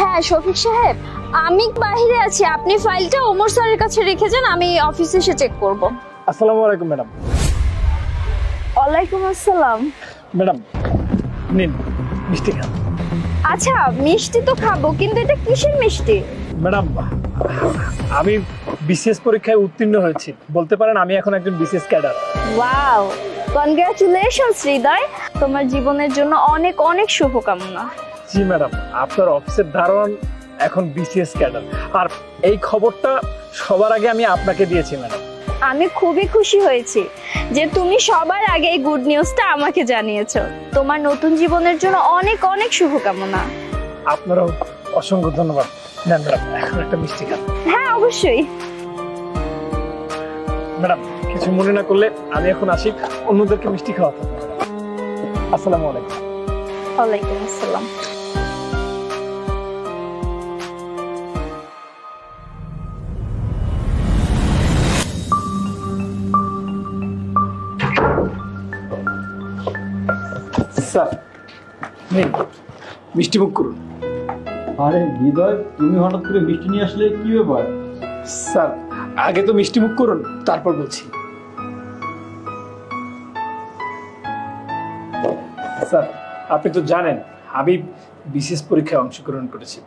হ্যাঁ শফিক সাহেব আমি বাইরে আছি। আপনি ফাইলটা ওমর স্যারের কাছে রেখে যান আমি অফিসে এসে চেক করব। আসসালামু আলাইকুম ম্যাডাম। ওয়ালাইকুম আসসালাম। ম্যাডাম নিন মিষ্টি খান। আচ্ছা মিষ্টি তো খাব কিন্তু এটা কিসের মিষ্টি? ম্যাডাম আমি বিশেষ পরীক্ষায় উত্তীর্ণ হয়েছি। বলতে পারেন আমি এখন একজন বিশেষ ক্যাডার। ওয়াও কনগ্রাচুলেশনস হৃদয়। তোমার জীবনের জন্য অনেক অনেক শুভকামনা। জি ম্যাডাম। আপনার অফিসের ধারণ এখন বিসিএস ক্যাডার। আর এই খবরটা সবার আগে আমি আপনাকে দিয়েছি ম্যাডাম। আমি খুবই খুশি হয়েছি যে তুমি সবার আগে এই গুড নিউজটা আমাকে জানিয়েছো। তোমার নতুন জীবনের জন্য অনেক অনেক শুভকামনা। আপনারও অসংখ্য ধন্যবাদ। নেন ম্যাডাম এখন একটা মিষ্টি খান। হ্যাঁ অবশ্যই। ম্যাডাম কিছু মনে না করলে আমি এখন আসি অন্যদেরকে মিষ্টি খাওয়াতে। আসসালামু আলাইকুম। ওয়ালাইকুম আসসালাম। নিন মিষ্টি মুখ করুন। আরে হৃদয় তুমি হঠাৎ করে মিষ্টি নিয়ে আসলে কি ব্যাপার? স্যার আগে তো মিষ্টি মুখ করুন তারপর বলছি। স্যার আপনি তো জানেন আমি বিশেষ পরীক্ষায় অংশগ্রহণ করেছি।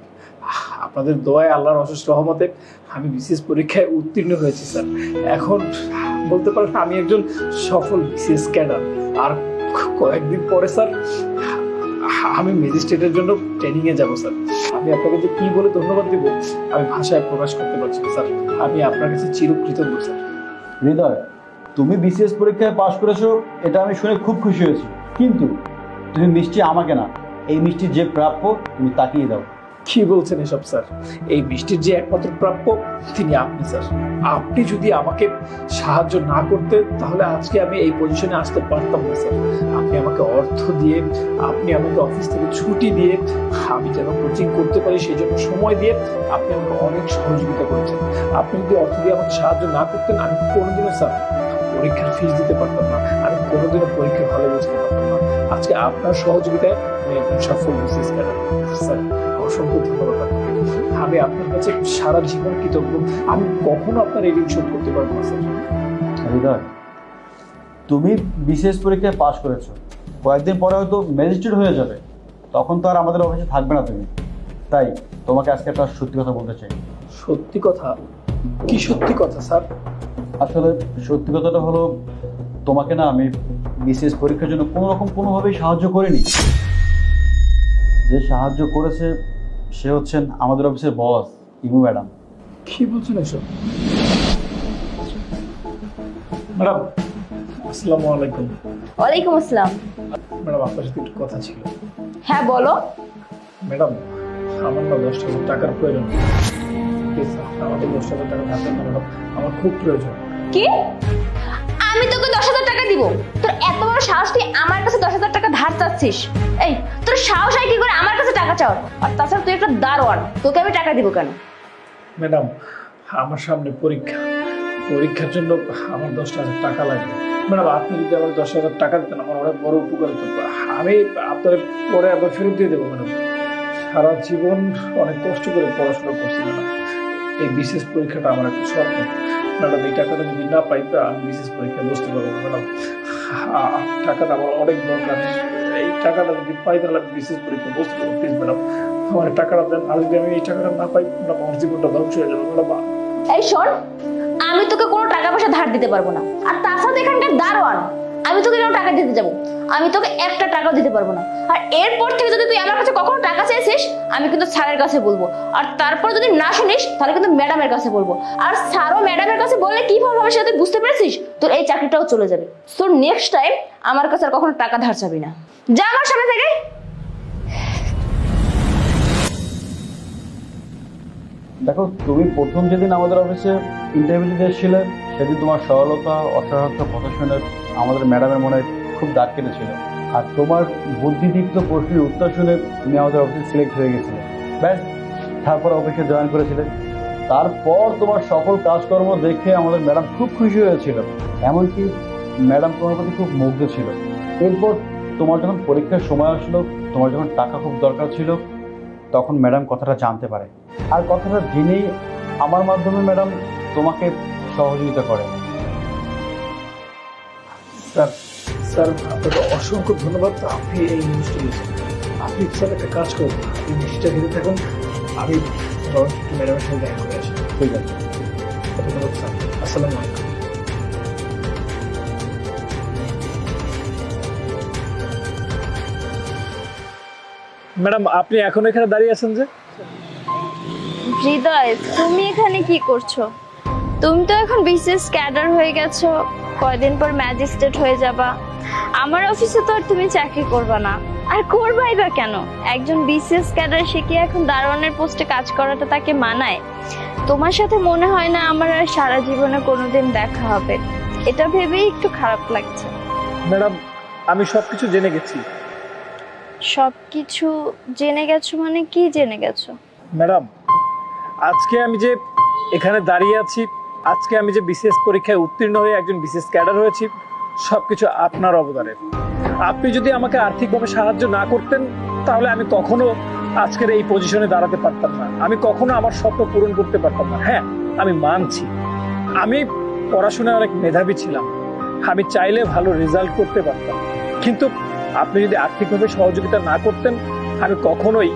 আপনাদের দোয়ায় আল্লাহর অশেষ রহমতে আমি বিশেষ পরীক্ষায় উত্তীর্ণ হয়েছি স্যার। এখন বলতে পারেন আমি একজন সফল বিশেষ ক্যাডার। আর কয়েকদিন পরে স্যার আমি ম্যাজিস্ট্রেটের জন্য ট্রেনিং এ যাব স্যার আমি আপনাকে যে কি বলে ধন্যবাদ দিব আমি ভাষায় প্রকাশ করতে পারছি না, স্যার আমি আপনার কাছে চিরকৃতজ্ঞ স্যার হৃদয় তুমি বিসিএস পরীক্ষায় পাশ করেছ এটা আমি শুনে খুব খুশি হয়েছি। কিন্তু তুমি মিষ্টি আমাকে না এই মিষ্টি যে প্রাপ্য তুমি তাকিয়ে দাও। কি বলছেন এসব, স্যার? এই বৃষ্টির যে একমাত্র প্রাপ্য, তিনি আপনি, স্যার। আপনি যদি আমাকে সাহায্য না করতে তাহলে আজকে আমি এই পজিশনে আসতে পারতাম না, স্যার। আপনি আমাকে অর্থ দিয়ে, আপনি আমাকে অফিস থেকে ছুটি দিয়ে, আমি যেন কোচিং করতে পারি, সেই জন্য সময় দিয়ে আপনি আমাকে অনেক সহযোগিতা করেছেন আপনি যদি অর্থ দিয়ে আমাকে সাহায্য না করতেন, আমি কোনোদিনও, স্যার, পরীক্ষার ফিস দিতে পারতাম না। আমি কোনোদিনও পরীক্ষা ভালো বুঝতে পারতাম না। আজকে আপনার সহযোগিতায় আমি একজন সফল বিশেষ স্যার। অসংখ্য ধন্যবাদ আপনাকে। আমি আপনার কাছে সারা জীবন কৃতজ্ঞ। আমি কখনো আপনার এই ঋণ শোধ করতে পারব না স্যার। হৃদয় তুমি বিশেষ পরীক্ষায় পাশ করেছ। কয়েকদিন পরে হয়তো ম্যাজিস্ট্রেট হয়ে যাবে। তখন তো আর আমাদের অফিসে থাকবে না তুমি। তাই তোমাকে আজকে একটা সত্যি কথা বলতে চাই। সত্যি কথা? কি সত্যি কথা স্যার? আসলে সত্যি কথাটা হলো তোমাকে না আমি বিশেষ পরীক্ষার জন্য কোনো রকম কোনোভাবেই সাহায্য করিনি। যে সাহায্য করেছে সে হচ্ছেন আমাদের অফিসের বস ইমু ম্যাডাম। কি বলছেন এসব? ম্যাডাম আসসালামু আলাইকুম। ওয়ালাইকুম আসসালাম। ম্যাডাম আপনার সাথে একটু কথা ছিল। হ্যাঁ বলো। ম্যাডাম আমার না দশ হাজার টাকার প্রয়োজন। প্লিজ আমাকে দশ হাজার টাকা ধার দেন ম্যাডাম আমার খুব প্রয়োজন। কি? আমি তোকে দশ হাজার টাকা দিব। তোর এত বড় সাহস তুই আমার কাছে দশ হাজার চাচ্ছিস এই, তোর সাহস হয় কি করে আমার কাছে টাকা চাও আর তাছাড়া তুই একটা দারোয়ান, তোকে আমি টাকা দিব কেন? ম্যাডাম, আমার সামনে পরীক্ষা। পরীক্ষার জন্য আমার দশ হাজার টাকা লাগবে। ম্যাডাম, আপনি যদি আমার দশ হাজার টাকা দিতেন, আমার অনেক বড় উপকার হতো। আমি আপনার পরে আবার ফেরত দিয়ে দেবো, ম্যাডাম। সারা জীবন অনেক কষ্ট করে পড়াশোনা করছি, ম্যাডাম। এই বিশেষ পরীক্ষাটা আমার একটা স্বপ্ন ম্যাডাম, এই টাকাটা যদি না পাই আমি বিশেষ পরীক্ষায় বসতে পারব ম্যাডাম। টাকাটা আমার অনেক দরকার। টাকাটা যদি পাই তাহলে আমি বিশেষ পরীক্ষায় বসতে পারব ম্যাডাম আমার টাকাটা দেন আমি এই টাকাটা না পাই আমার জীবনটা ধ্বংস হয়ে যাবে এই শোন, আমি তোকে কোনো টাকা পয়সা ধার দিতে পারব না। আর তাছাড়া এখানকার দারোয়ান, আমি তোকে কেন টাকা দিতে আমি তোকে একটা টাকাও দিতে পারব না। আর এরপর থেকে যদি তুই আমার কাছে কখনো টাকা চাইছিস, আমি কিন্তু স্যারের কাছে বলব। আর তারপর যদি না শুনিস, তাহলে কিন্তু ম্যাডামের কাছে বলব। আর স্যারও ম্যাডামের কাছে বললে কি ভাবে সেটা তুই বুঝতে পেরেছিস? তোর এই চাকরিটাও চলে যাবে। সো নেক্সট টাইম আমার কাছে আর কখনো টাকা ধার চাবি না। যা সামনে থেকে। দেখো, তুমি প্রথম যেদিন আমাদের অফিসে ইন্টারভিউ দিতে এসেছিলে, সেদিন তোমার সরলতা, অসহায়তা কথা শুনে আমাদের ম্যাডামের মনে খুব দাগ কেটেছিল। আর তোমার বুদ্ধিদীপ্ত প্রশ্নের উত্তর শুনে তুমি আমাদের অফিসে সিলেক্ট হয়ে গেছিলে। ব্যাস, তারপর অফিসে জয়েন করেছিলে। তারপর তোমার সকল কাজকর্ম দেখে আমাদের ম্যাডাম খুব খুশি হয়েছিল। এমনকি ম্যাডাম তোমার প্রতি খুব মুগ্ধ ছিল। এরপর তোমার যখন পরীক্ষার সময় আসলো তোমার যখন টাকা খুব দরকার ছিল তখন ম্যাডাম কথাটা জানতে পারে। আর কথাটা জেনেই আমার মাধ্যমে ম্যাডাম তোমাকে সহযোগিতা করে। স্যার স্যার আপনাকে অসংখ্য ধন্যবাদ। আপনি এই দিয়েছেন আপনি স্যার একটা কাজ করুন। আপনি মিষ্টিটা খেতে থাকুন আমি ম্যাডামের সাথে দেখা করে আসি। ঠিক আছে। ধন্যবাদ স্যার। আসসালামু আলাইকুম। ম্যাডাম আপনি এখন এখানে দাঁড়িয়ে আছেন যে? হৃদয় তুমি এখানে কি করছ? তুমি তো এখন বিসিএস ক্যাডার হয়ে গেছো। কয়দিন পর ম্যাজিস্ট্রেট হয়ে যাবা। আমার অফিসে তো আর তুমি চাকরি করবা না। আর করবাই বা কেন? একজন বিসিএস ক্যাডার সে কি এখন দারোয়ানের পোস্টে কাজ করাটা তাকে মানায়? তোমার সাথে মনে হয় না আমার আর সারা জীবনে কোনোদিন দেখা হবে? এটা ভেবেই একটু খারাপ লাগছে। ম্যাডাম আমি সবকিছু জেনে গেছি। সবকিছু জেনে গেছো মানে কি জেনে গেছো? ম্যাডাম, আজকে আমি যে এখানে দাঁড়িয়ে আছি, আজকে আমি যে বিশেষ পরীক্ষায় উত্তীর্ণ হয়ে একজন বিশেষ ক্যাডার হয়েছি, সবকিছু আপনার অবদানে। আপনি যদি আমাকে আর্থিকভাবে সাহায্য না করতেন, তাহলে আমি কখনো আজকের এই পজিশনে দাঁড়াতে পারতাম না। আমি কখনো আমার স্বপ্ন পূরণ করতে পারতাম না। হ্যাঁ আমি মানছি। আমি পড়াশোনায় অনেক মেধাবী ছিলাম। আমি চাইলে ভালো রেজাল্ট করতে পারতাম। কিন্তু আপনি যদি আর্থিকভাবে সহযোগিতা না করতেন, আমি কখনোই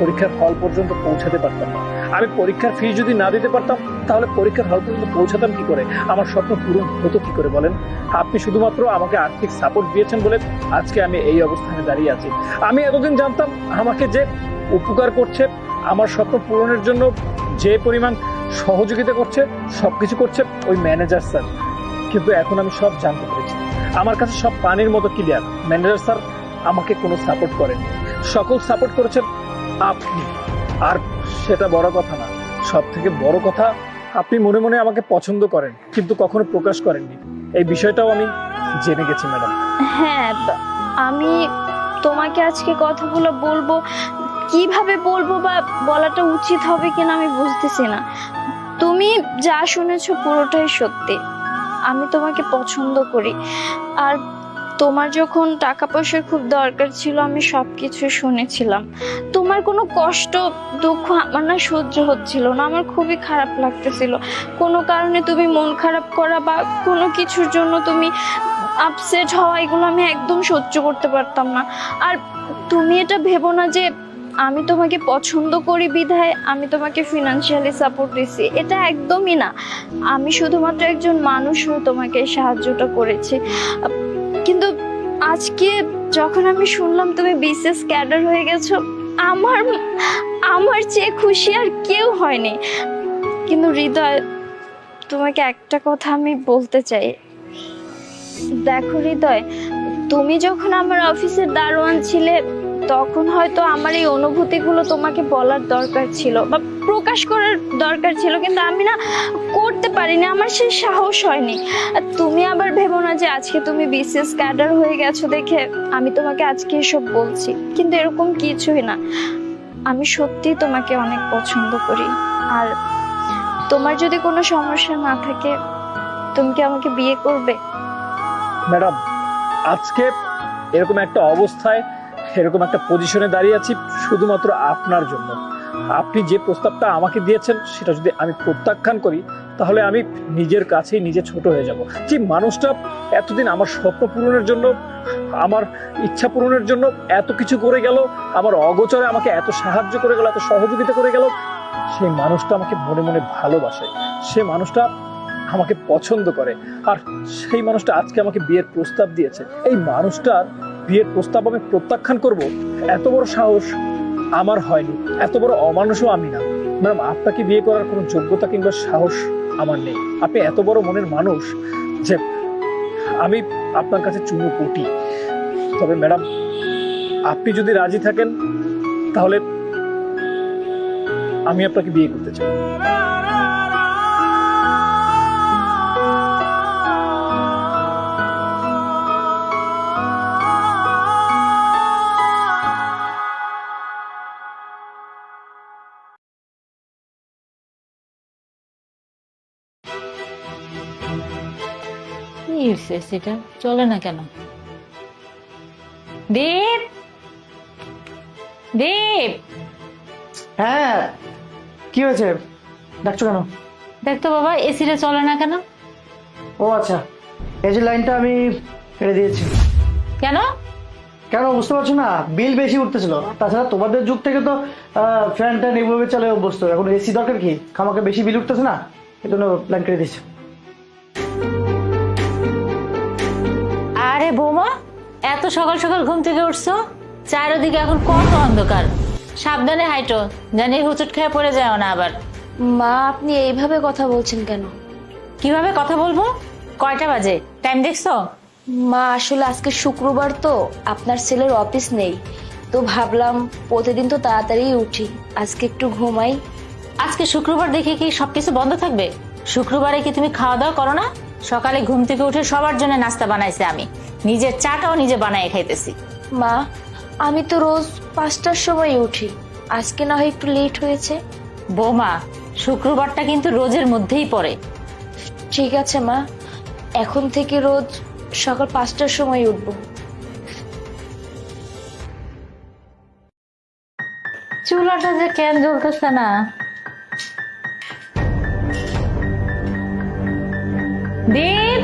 পরীক্ষার ফল পর্যন্ত পৌঁছাতে পারতাম না। আমি পরীক্ষার ফি যদি না দিতে পারতাম, তাহলে পরীক্ষার হল পর্যন্ত পৌঁছাতাম কি করে? আমার স্বপ্ন পূরণ হতো কি করে বলেন? আপনি শুধুমাত্র আমাকে আর্থিক সাপোর্ট দিয়েছেন বলে আজকে আমি এই অবস্থানে দাঁড়িয়ে আছি। আমি এতদিন জানতাম আমাকে যে উপকার করছে, আমার স্বপ্ন পূরণের জন্য যে পরিমাণ সহযোগিতা করছে, সবকিছু করছে ওই ম্যানেজার স্যার কিন্তু এখন আমি সব জানতে পেরেছি। আমার কাছে সব পানির মতো ক্লিয়ার ম্যানেজার স্যার, আমাকে কোনো সাপোর্ট করেন সকল সাপোর্ট করেছেন আপনি। আর সেটা বড় কথা না। সব থেকে বড় কথা, আপনি মনে মনে আমাকে পছন্দ করেন, কিন্তু কখনো প্রকাশ করেননি এই বিষয়টাও আমি জেনে গেছি, ম্যাডাম। হ্যাঁ আমি তোমাকে আজকে কথাগুলো বলব। কীভাবে বলব বা বলাটা উচিত হবে কিনা আমি বুঝতেছি না। তুমি যা শুনেছো পুরোটাই সত্যি। আমি তোমাকে পছন্দ করি। আর তোমার যখন টাকা পয়সার খুব দরকার ছিল, আমি সব কিছু শুনেছিলাম। তোমার কোনো কষ্ট, দুঃখ আমার না সহ্য হচ্ছিল না, আমার খুবই খারাপ লাগতেছিল। কোনো কারণে তুমি মন খারাপ করা বা কোনো কিছুর জন্য তুমি আপসেট হওয়া, এগুলো আমি একদম সহ্য করতে পারতাম না। আর তুমি এটা ভেবো না যে আমি তোমাকে পছন্দ করি বিধায় আমি তোমাকে ফিনান্সিয়ালি সাপোর্ট দিছি। এটা একদমই না। আমি শুধুমাত্র একজন মানুষ হয়ে তোমাকে সাহায্যটা করেছি। কিন্তু আজকে যখন আমি শুনলাম তুমি বিসিএস ক্যাডার হয়ে গেছো, আমার আমার চেয়ে খুশি আর কেউ হয়নি। কিন্তু হৃদয়, তোমাকে একটা কথা আমি বলতে চাই। দেখো হৃদয়, তুমি যখন আমার অফিসের দারোয়ান ছিলে তখন হয়তো আমার এই অনুভূতিগুলো তোমাকে বলার দরকার ছিল বা প্রকাশ করার দরকার ছিল, কিন্তু আমি না করতে পারিনি, আমার সে সাহস হয়নি। তুমি আবার ভেবো না যে আজকে তুমি বিসিএস ক্যাডার হয়ে গেছো দেখে আমি তোমাকে আজকে এসব বলছি, কিন্তু এরকম কিছুই না। আমি সত্যি তোমাকে অনেক পছন্দ করি। আর তোমার যদি কোনো সমস্যা না থাকে, তুমি কি আমাকে বিয়ে করবে? ম্যাডাম, আজকে এরকম একটা অবস্থায় এরকম একটা পজিশনে দাঁড়িয়ে আছি শুধুমাত্র আপনার জন্য। আপনি যে প্রস্তাবটা আমাকে দিয়েছেন, সেটা যদি আমি প্রত্যাখ্যান করি, তাহলে আমি নিজের কাছেই নিজে ছোট হয়ে যাব। যে মানুষটা এতদিন আমার স্বপ্ন পূরণের জন্য, আমার ইচ্ছা পূরণের জন্য এত কিছু করে গেল, আমার অগোচরে আমাকে এত সাহায্য করে গেল, এত সহযোগিতা করে গেল, সেই মানুষটা আমাকে মনে মনে ভালোবাসে। সে মানুষটা আমাকে পছন্দ করে। আর সেই মানুষটা আজকে আমাকে বিয়ের প্রস্তাব দিয়েছে। এই মানুষটার বিয়ের প্রস্তাব আমি প্রত্যাখ্যান করব, এত বড় সাহস আমার হয়নি, এত বড় অমানুষও আমি না। ম্যাডাম, আপনাকে বিয়ে করার কোনো যোগ্যতা কিংবা সাহস আমার নেই। আপনি এত বড় মনের মানুষ যে আমি আপনার কাছে চুমু পুটি। তবে ম্যাডাম, আপনি যদি রাজি থাকেন, তাহলে আমি আপনাকে বিয়ে করতে চাই। হয়েছে সেটা চলে না কেন? দীপ দীপ হ্যাঁ কি হয়েছে? ডাকছো কেন? দেখতো বাবা এসিটা চলে না কেন? ও আচ্ছা এই যে লাইনটা আমি কেটে দিয়েছি। কেন? কেন বুঝতে পারছ না? বিল বেশি উঠতেছিল। তাছাড়া তোমাদের যুগ থেকে তো ফ্যান ট্যান এইভাবে চলে অভ্যস্ত। এখন এসি দরকার কি? খামাকে বেশি বিল উঠতেছে না? এই জন্য লাইন কেটে দিয়েছি। আরে বৌমা এত সকাল সকাল ঘুম থেকে উঠছো? চারিদিকে এখন কত অন্ধকার। সাবধানে হাইটো জানি হুচুট খেয়ে পড়ে যায় না আবার। মা আপনি এইভাবে কথা বলছেন কেন? কীভাবে কথা বলব? কয়টা বাজে? টাইম দেখছ? মা আসলে আজকে শুক্রবার তো আপনার ছেলের অফিস নেই। তো ভাবলাম প্রতিদিন তো তাড়াতাড়ি উঠি আজকে একটু ঘুমাই। আজকে শুক্রবার দেখে কি সবকিছু বন্ধ থাকবে? শুক্রবারে কি তুমি খাওয়া দাওয়া করো না? সকালে ঘুম থেকে উঠে সবার জন্য নাস্তা বানাইছি আমি। নিজের চাটাও নিজে বানাই খাইতেছি। মা আমি তো রোজ পাঁচটার সময় উঠি। আজকে না হয় একটু লেট হয়েছে। বৌমা শুক্রবারটা কিন্তু রোজের মধ্যেই পড়ে। ঠিক আছে মা এখন থেকে রোজ সকাল পাঁচটার সময় উঠবো। চুলাটা যে কেন জ্বলতেছে না? দীপ!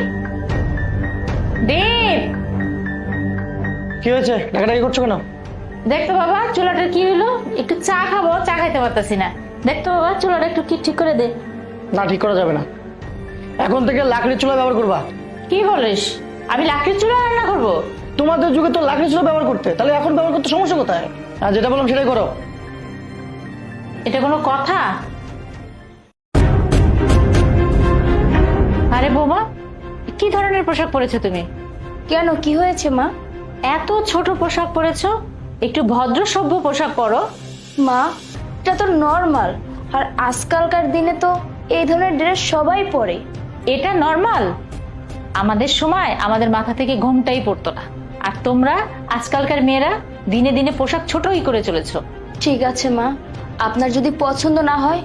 দীপ! কি হয়েছে? ডাকাডাকি করছ কেন? দেখতো বাবা চুলাটার কি হলো একটু চা খাব চা খাইতে পারতাছি না। দেখতো বাবা চুলাটা একটু কি ঠিক করে দে। না ঠিক করা যাবে না। এখন থেকে লাকড়ির চুলা ব্যবহার করবা। কি বলিস? আমি লাকড়ির চুলা রান্না করব? তোমাদের যুগে তো লাকড়ির চুলা ব্যবহার করতে। তাহলে এখন ব্যবহার করতে সমস্যা কোথায়? আর যেটা বললাম সেটাই করো। এটা কোনো কথা? আরে বৌমা কি ধরনের পোশাক পরেছো তুমি? কেন কি হয়েছে মা? এত ছোট পোশাক পরেছো? একটু ভদ্র সভ্য পোশাক পরো। মা এটা তো নর্মাল আর আজকালকার দিনে তো এই ধরনের ড্রেস সবাই পরে। এটা নর্মাল আমাদের সময় আমাদের মাথা থেকে ঘুমটাই পড়তো না। আর তোমরা আজকালকার মেয়েরা দিনে দিনে পোশাক ছোটই করে চলেছো। ঠিক আছে মা। আপনার যদি পছন্দ না হয়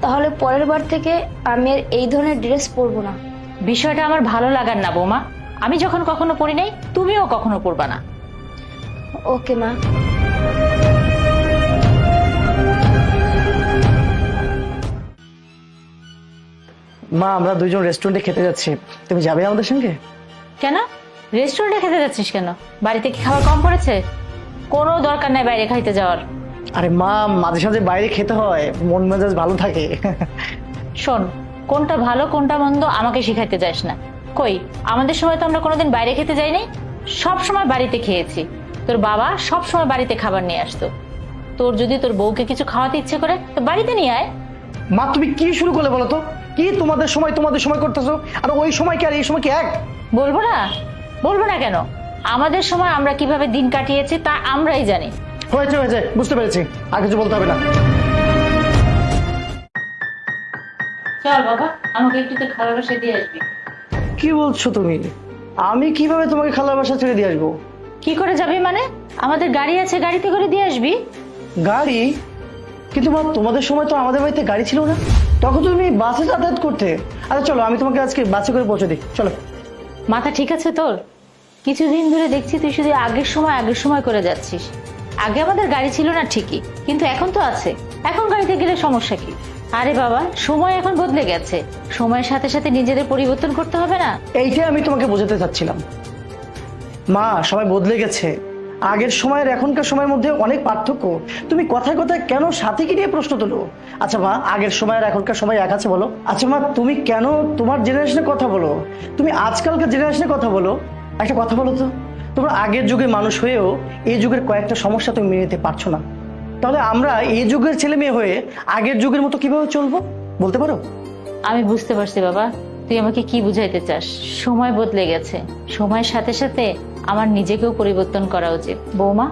তাহলে পরের বার থেকে আমি আর এই ধরনের ড্রেস পরবো না। বিষয়টা আমার ভালো লাগার না বৌমা। আমি যখন কখনো পড়ি নাই তুমিও কখনো পড়বা না। ওকে মা। মা আমরা দুজন রেস্টুরেন্টে খেতে যাচ্ছি। তুমি যাবে আমাদের সঙ্গে? কেন? রেস্টুরেন্টে খেতে যাচ্ছিস কেন? বাড়িতে কি খাবার কম পড়েছে? কোনো দরকার নাই বাইরে খাইতে যাওয়ার। আরে মা মাঝে সাঝে বাইরে খেতে হয়। মন মেজাজ ভালো থাকে। শোন কোনটা ভালো কোনটা মন্দ আমাকে শিখাইতে যাস না। কই আমাদের সময় তো আমরা কোনোদিন বাইরে খেতে যাইনি? সব সময় বাড়িতে খেয়েছি। তোর বাবা সব সময় বাড়িতে খাবার নিয়ে আসতো। তোর যদি তোর বউকে কিছু খাওয়াতে ইচ্ছে করে তো বাড়িতে নিয়ে আয়। মা তুমি কি শুরু করলে বলো তো? কি তোমাদের সময় তোমাদের সময় করতেছো? আর ওই সময় কি আর এই সময় কি এক? বলব না? বলব না কেন? আমাদের সময় আমরা কীভাবে দিন কাটিয়েছি তা আমরাই জানি। হয়েছে হয়েছে বুঝতে পেরেছি। আর কিছু বলতে হবে না। চল বাবা আমাকে একটু তো দিয়ে আসবি। কি বলছো তুমি? আমি কীভাবে তোমাকে খালার বাসা ছেড়ে দিয়ে আসব? কি করে যাবি মানে? আমাদের গাড়ি আছে গাড়িতে করে দিয়ে আসবি? গাড়ি? কিন্তু মা তোমাদের সময় তো আমাদের বাড়িতে গাড়ি ছিল না। তখন তুমি বাসে যাতায়াত করতে। আচ্ছা চলো আমি তোমাকে আজকে বাসে করে পৌঁছে দিই। চলো। মাথা ঠিক আছে তোর? কিছুদিন ধরে দেখছি তুই শুধু আগের সময় আগের সময় করে যাচ্ছিস। আগে আমাদের গাড়ি ছিল না ঠিকই কিন্তু এখন তো আছে। এখন গাড়িতে গেলে সমস্যা কি? আরে বাবা, সময় এখন বদলে গেছে। সময়ের সাথে সাথে নিজেদের পরিবর্তন করতে হবে না? এইটাই আমি তোমাকে বোঝাতে চাচ্ছিলাম। মা, সবাই বদলে গেছে। আগের সময়ের এখনকার সময়ের মধ্যে অনেক পার্থক্য। তুমি কথায় কথায় কেন সাথীকে নিয়ে প্রশ্ন তোলো? আচ্ছা মা, আগের সময় আর এখনকার সময় এক আছে বলো। আচ্ছা মা, তুমি কেন তোমার জেনারেশনে কথা বলো? তুমি আজকালকার জেনারেশনে কথা বলো। একটা কথা বলো তো। তোমরা আগের যুগে মানুষ হয়েও এই যুগের কয়েকটা সমস্যা তুমি মেনে নিতে পারছ না। তাহলে আমরা এই যুগের ছেলে মেয়ে হয়ে আগের যুগের মতো কীভাবে চলবো? বলতে পারো? আমি বুঝতে পারছি বাবা। তুই আমাকে কি বুঝাইতে চাস? সময় বদলে গেছে। সময়ের সাথে সাথে আমার নিজেকেও পরিবর্তন করা উচিত। বৌমা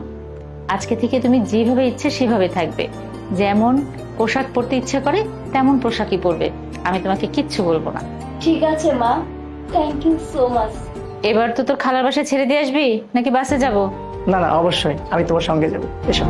আজকে থেকে তুমি যেভাবে ইচ্ছে সেভাবে থাকবে। যেমন পোশাক পরতে ইচ্ছে করে তেমন পোশাকই পরবে। আমি তোমাকে কিচ্ছু বলব না। ঠিক আছে মা। থ্যাংক ইউ সো মাচ এবার তো তোর খালার বাসায় ছেড়ে দিয়ে আসবি? নাকি বাসে যাব? না না অবশ্যই। আমি তোমার সঙ্গে যাব। এসো।